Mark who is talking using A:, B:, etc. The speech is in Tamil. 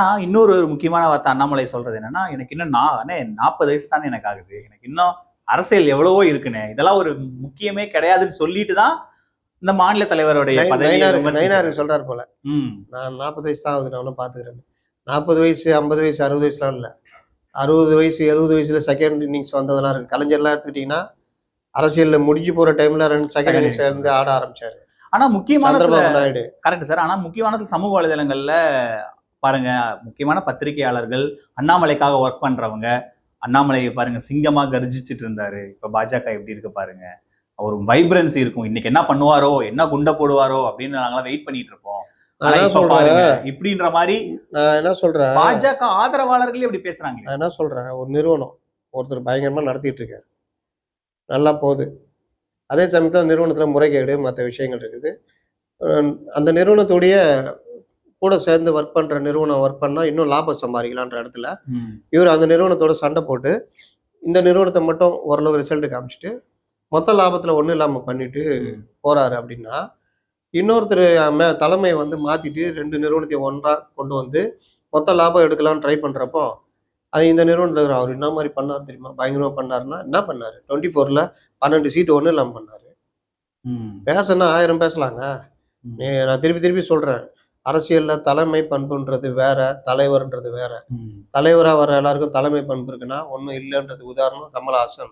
A: ஆனா இன்னொரு ஒரு முக்கியமான வார்த்தை அண்ணாமலை சொல்றது என்னன்னா எனக்கு இன்னும் நான் அண்ணே நாற்பது வயசு தானே எனக்கு ஆகுது. எனக்கு இன்னும் அரசியல் எவ்வளவோ இருக்குண்ணே. இதெல்லாம் ஒரு முக்கியமே கிடையாதுன்னு சொல்லிட்டு தான் இந்த மாநில தலைவருடைய.
B: நைனாருக்கு சொல்றாரு போல. நான் நாற்பது வயசு தான் ஆகுது நான் ஒன்றும் பார்த்துக்கிறேன் நாற்பது வயசு ஐம்பது வயசு அறுபது வயசுலாம் இல்லை. அறுபது வயசு எழுபது வயசுல செகண்ட் இன்னிங்ஸ் வந்ததெல்லாம் இருக்கு. கலைஞர்லாம் எடுத்துக்கிட்டிங்கன்னா அரசியல்ல முடிஞ்சு போற டைம்ல ரெண்டு செகண்ட் இன்னிங்ஸ் இருந்து ஆட ஆரம்பிச்சாரு.
A: ஆனா முக்கியமான
B: நாயுடு.
A: கரெக்ட் சார் ஆனா முக்கியமான சமூக வலைதளங்கள்ல பாருங்க முக்கியமான பத்திரிகையாளர்கள் அண்ணாமலைக்காக ஒர்க் பண்றவங்க அண்ணாமலை பாருங்க சிங்கமா கர்ஜிச்சிட்டு இருந்தாரு. இப்ப பாஜக எப்படி இருக்கு பாருங்க. ஒரு வைப்ரன்சி இருக்கும். இன்னைக்கு என்ன பண்ணுவாரோ என்ன குண்டை போடுவாரோ அப்படின்னு நாங்களாம் வெயிட் பண்ணிட்டு இருப்போம். இப்படின்ற மாதிரி
B: நான் என்ன சொல்றேன்?
A: பாஜக ஆதரவாளர்களே இப்படி பேசுறாங்க
B: நான் என்ன சொல்றேன்? ஒரு நிறுவனம் ஒருத்தர் பயங்கரமா நடத்திட்டு இருக்காரு. நல்லா போகுது. அதே சமயத்தில் நிறுவனத்துல முறைகேடு மற்ற விஷயங்கள் இருக்குது. அந்த நிறுவனத்துடைய கூட சேர்ந்து ஒர்க் பண்ற நிறுவனம் ஒர்க் பண்ணா இன்னும் லாபம் சம்பாதிக்கலான்ற இடத்துல இவர் அந்த நிறுவனத்தோட சண்டை போட்டு இந்த நிறுவனத்தை மட்டும் ஓரளவு ரிசல்ட் காமிச்சிட்டு மொத்த லாபத்துல ஒண்ணும் இல்லாம பண்ணிட்டு போறாரு அப்படின்னா இன்னொருத்தர் மே தலைமை வந்து மாத்திட்டு ரெண்டு நிறுவனத்தையும் ஒன்றா கொண்டு வந்து மொத்த லாபம் எடுக்கலாம்னு ட்ரை பண்றப்போ அது இந்த நிறுவனத்தில் இருக்கிற அவர் என்ன மாதிரி பண்ணார் தெரியுமா? பயங்கரமா பண்ணாருன்னா என்ன பண்ணாரு? டுவெண்ட்டி ஃபோர்ல பன்னெண்டு சீட்டு ஒன்றும் இல்லாமல் பண்ணாரு. பேசணும்னா ஆயிரம் பேசலாங்க. நான் திருப்பி திருப்பி சொல்றேன். அரசியல்ல தலைமை பண்புன்றது வேற தலைவர்ன்றது வேற. தலைவரா வர எல்லாருக்கும் தலைமை பண்பு இருக்குன்னா ஒன்றும் இல்லைன்றது உதாரணம் கமலஹாசன்.